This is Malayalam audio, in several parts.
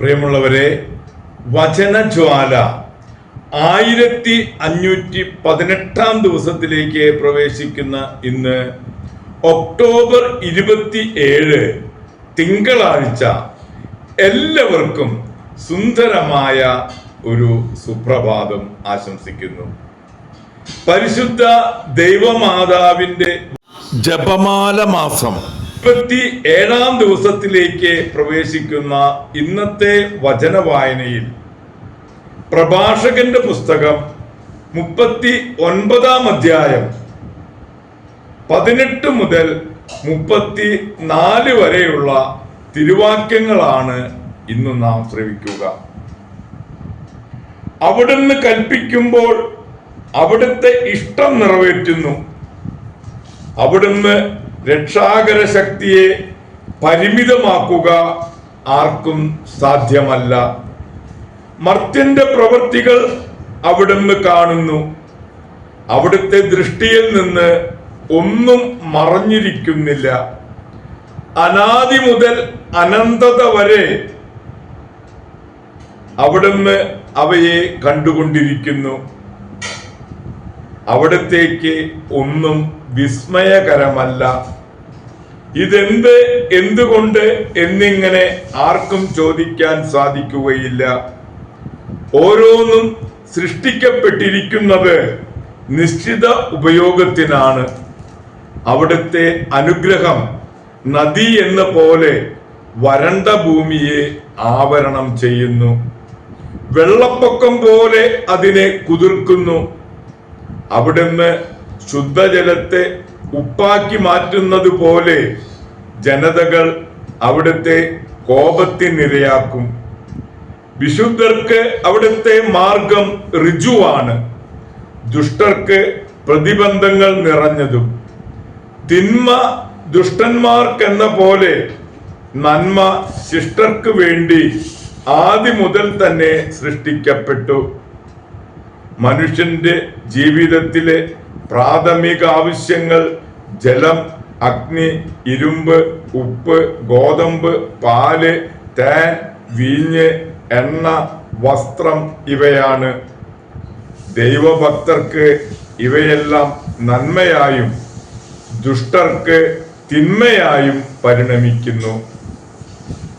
പ്രിയമുള്ളവരെ വചനജ്വാല ആയിരത്തി അഞ്ഞൂറ്റി പതിനെട്ടാം ദിവസത്തിലേക്ക് പ്രവേശിക്കുന്ന ഇന്ന് ഒക്ടോബർ ഇരുപത്തി ഏഴ് തിങ്കളാഴ്ച എല്ലാവർക്കും സുന്ദരമായ ഒരു സുപ്രഭാതം ആശംസിക്കുന്നു. പരിശുദ്ധ ദൈവമാതാവിന്റെ ജപമാല മാസം ഇരുപത്തി ഏഴാം ദിവസത്തിലേക്ക് പ്രവേശിക്കുന്ന ഇന്നത്തെ വചന വായനയിൽ പ്രഭാഷകന്റെ പുസ്തകം മുപ്പത്തി ഒൻപതാം അധ്യായം പതിനെട്ട് മുതൽ മുപ്പത്തി നാല് വരെയുള്ള തിരുവാക്യങ്ങളാണ് ഇന്ന് നാം ശ്രവിക്കുക. അവിടുന്ന് കൽപ്പിക്കുമ്പോൾ അവിടുത്തെ ഇഷ്ടം നിറവേറ്റുന്നു. അവിടുന്ന് രക്ഷാകര ശക്തിയെ പരിമിതമാക്കുക ആർക്കും സാധ്യമല്ല. മർത്യന്റെ പ്രവൃത്തികൾ അവിടുന്ന് കാണുന്നു. അവിടുത്തെ ദൃഷ്ടിയിൽ നിന്ന് ഒന്നും മറഞ്ഞിരിക്കുന്നില്ല. അനാദി മുതൽ അനന്തത വരെ അവിടുന്ന് അവയെ കണ്ടുകൊണ്ടിരിക്കുന്നു. അവിടത്തേക്ക് ഒന്നും വിസ്മയകരമല്ല. ഇതെന്ത് എന്തുകൊണ്ട് എന്നിങ്ങനെ ആർക്കും ചോദിക്കാൻ സാധിക്കുകയില്ല. ഓരോന്നും സൃഷ്ടിക്കപ്പെട്ടിരിക്കുന്നത് നിശ്ചിത ഉപയോഗത്തിനാണ്. അവിടുത്തെ അനുഗ്രഹം നദി എന്ന പോലെ വരണ്ട ഭൂമിയെ ആവരണം ചെയ്യുന്നു. വെള്ളപ്പൊക്കം പോലെ അതിനെ കുതിർക്കുന്നു. അവിടുന്ന് ശുദ്ധജലത്തെ ഉപ്പാക്കി മാറ്റുന്നത് പോലെ ജനതകൾ അവിടുത്തെ കോപത്തിനിരയാക്കും വിശുദ്ധർക്ക് അവിടുത്തെ മാർഗം ഋജുവാണ്. ദുഷ്ടർക്ക് പ്രതിബന്ധങ്ങൾ നിറഞ്ഞതും. തിന്മ ദുഷ്ടന്മാർക്കെന്ന പോലെ നന്മ ശിഷ്ടർക്ക് വേണ്ടി ആദ്യം മുതൽ തന്നെ സൃഷ്ടിക്കപ്പെട്ടു. മനുഷ്യന്റെ ജീവിതത്തിലെ പ്രാഥമിക ആവശ്യങ്ങൾ ജലം അഗ്നി ഇരുമ്പ് ഉപ്പ് ഗോതമ്പ് പാൽ തേൻ വീഞ്ഞ് എണ്ണ വസ്ത്രം ഇവയാണ്. ദൈവഭക്തർക്ക് ഇവയെല്ലാം നന്മയായും ദുഷ്ടർക്ക് തിന്മയായും പരിണമിക്കുന്നു.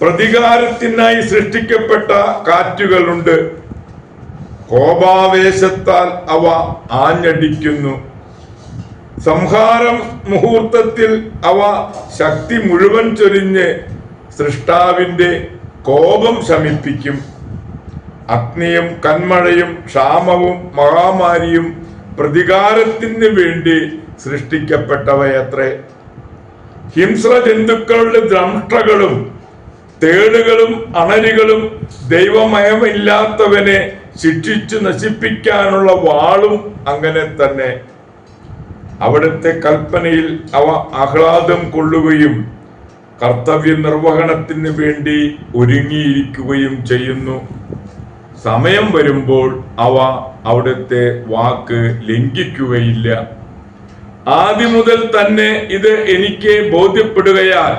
പ്രതികാരത്തിനായി സൃഷ്ടിക്കപ്പെട്ട കാറ്റുകളുണ്ട്. കോപാവേശത്താൽ അവ ആഞ്ഞടിക്കുന്നു. സംഹാരം മുഹൂർത്തത്തിൽ അവ ശക്തി മുഴുവൻ ചൊരിഞ്ഞ് സൃഷ്ടാവിന്റെ കോപം ശമിപ്പിക്കും. അഗ്നിയും കന്മഴയും ക്ഷാമവും മഹാമാരിയും പ്രതികാരത്തിന് വേണ്ടി സൃഷ്ടിക്കപ്പെട്ടവയത്രേ. ഹിംസ്ര ജന്തുക്കളുടെ ദ്രംഷ്ടകളും തേടുകളും അണരികളും ദൈവമയമില്ലാത്തവനെ ശിക്ഷിച്ചു നശിപ്പിക്കാനുള്ള വാളും അങ്ങനെ തന്നെ. അവിടുത്തെ കൽപ്പനയിൽ അവ ആഹ്ലാദം കൊള്ളുകയും കർത്തവ്യ നിർവഹണത്തിന് വേണ്ടി ഒരുങ്ങിയിരിക്കുകയും ചെയ്യുന്നു. സമയം വരുമ്പോൾ അവ അവിടുത്തെ വാക്ക് ലംഘിക്കുകയില്ല. ആദ്യം മുതൽ തന്നെ ഇത് എനിക്ക് ബോധ്യപ്പെടുകയാൽ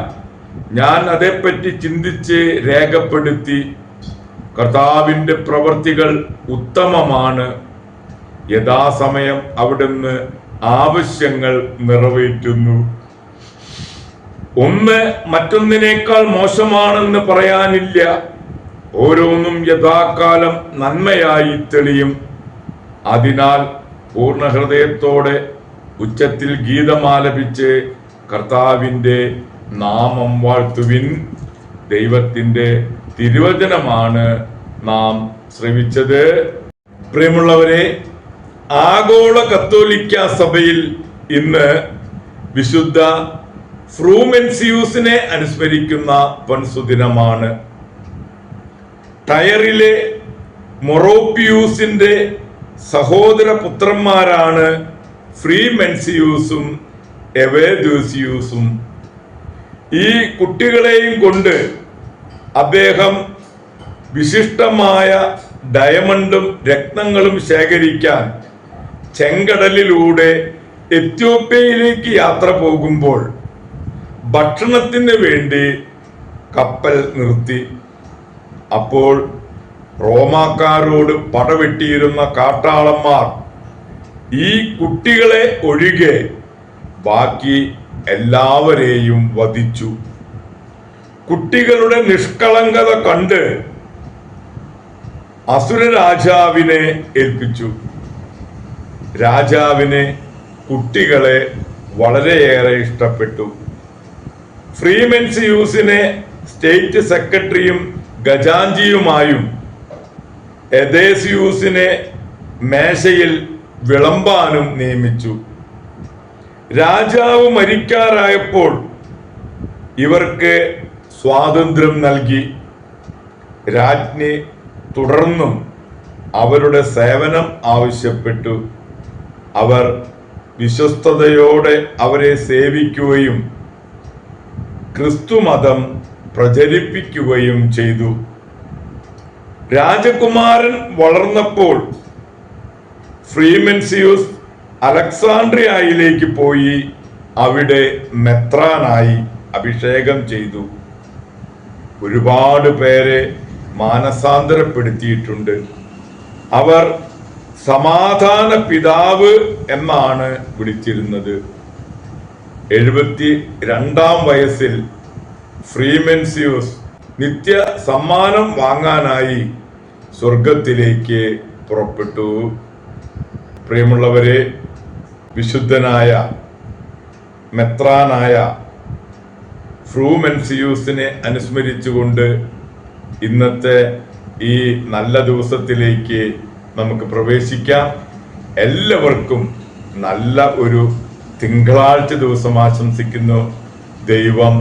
ഞാൻ അതേപ്പറ്റി ചിന്തിച്ച് രേഖപ്പെടുത്തി കർത്താവിന്റെ പ്രവൃത്തികൾ ഉത്തമമാണ്. യഥാസമയം അവിടുന്ന് ആവശ്യങ്ങൾ നിറവേറ്റുന്നു. ഒന്ന് മറ്റൊന്നിനേക്കാൾ മോശമാണെന്ന് പറയാനില്ല. ഓരോന്നും യഥാകാലം നന്മയായി തെളിയും. അതിനാൽ പൂർണ ഹൃദയത്തോടെ ഉച്ചത്തിൽ ഗീതമാലപിച്ച് കർത്താവിന്റെ നാമം വാഴ്ത്തുവിൻ. ദൈവത്തിന്റെ തിരുവചനമാണ് നാം ശ്രമിച്ചത് പ്രിയമുള്ളവരെ ആഗോള കത്തോലിക്ക സഭയിൽ ഇന്ന് വിശുദ്ധ ഫ്രൂമെൻസിയൂസിനെ അനുസ്മരിക്കുന്ന പൻസുദിനമാണ് ടയറിലെ മൊറോപ്പിയൂസിന്റെ സഹോദര പുത്രന്മാരാണ് ഫ്രീമെൻസിയൂസും എവേദ്യൂസിയൂസും ഈ കുട്ടികളെയും കൊണ്ട് അദ്ദേഹം വിശിഷ്ടമായ ഡയമണ്ടും രക്തങ്ങളും ശേഖരിക്കാൻ ചെങ്കടലിലൂടെ എത്യോപ്യയിലേക്ക് യാത്ര പോകുമ്പോൾ ഭക്ഷണത്തിന് വേണ്ടി കപ്പൽ നിർത്തി. അപ്പോൾ റോമാക്കാരോട് പടവെട്ടിയിരുന്ന കാട്ടാളന്മാർ ഈ കുട്ടികളെ ഒഴികെ ബാക്കി എല്ലാവരെയും വധിച്ചു. കുട്ടികളുടെ നിഷ്കളങ്കത കണ്ട് അസുര രാജാവിനെ ഏൽപ്പിച്ചു. രാജാവിന് കുട്ടികളെ വളരെയേറെ ഇഷ്ടപ്പെട്ടു. ഫ്രീമെൻസ് യൂസിനെ സ്റ്റേറ്റ് സെക്രട്ടറിയും ഖജാഞ്ചിയുമായും എദേസിയൂസിനെ മേശയിൽ വിളമ്പാനും നിയമിച്ചു. രാജാവ് മരിക്കാറായപ്പോൾ ഇവർക്ക് സ്വാതന്ത്ര്യം നൽകി രാജ്ഞി തുടർന്നും അവരുടെ സേവനം ആവശ്യപ്പെട്ടു. അവർ വിശ്വസ്തയോടെ അവരെ സേവിക്കുകയും ക്രിസ്തുമതം പ്രചരിപ്പിക്കുകയും ചെയ്തു. രാജകുമാരൻ വളർന്നപ്പോൾ ഫ്രീമെൻസിയൂസ് അലക്സാണ്ട്രിയയിലേക്ക് പോയി അവിടെ മെത്രാനായി അഭിഷേകം ചെയ്തു. ഒരുപാട് പേരെ മാനസാന്തരപ്പെടുത്തിയിട്ടുണ്ട്. അവർ സമാധാന പിതാവ് എന്നാണ് വിളിച്ചിരുന്നത്. എഴുപത്തി രണ്ടാം വയസ്സിൽ ഫ്രീമെൻസിയൂസ് നിത്യ സമ്മാനം വാങ്ങാനായി സ്വർഗത്തിലേക്ക് പുറപ്പെട്ടു. പ്രിയമുള്ളവരെ വിശുദ്ധനായ മെത്രാനായ ഫ്രൂമെൻസിയൂസിനെ അനുസ്മരിച്ചുകൊണ്ട് ഇന്നത്തെ ഈ നല്ല ദിവസത്തിലേക്ക് നമുക്ക് പ്രവേശിക്കാം. എല്ലാവർക്കും നല്ല ഒരു തിങ്കളാഴ്ച ദിവസം ആശംസിക്കുന്നു. ദൈവം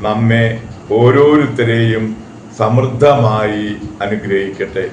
നമ്മെ ഓരോരുത്തരെയും സമൃദ്ധമായി അനുഗ്രഹിക്കട്ടെ.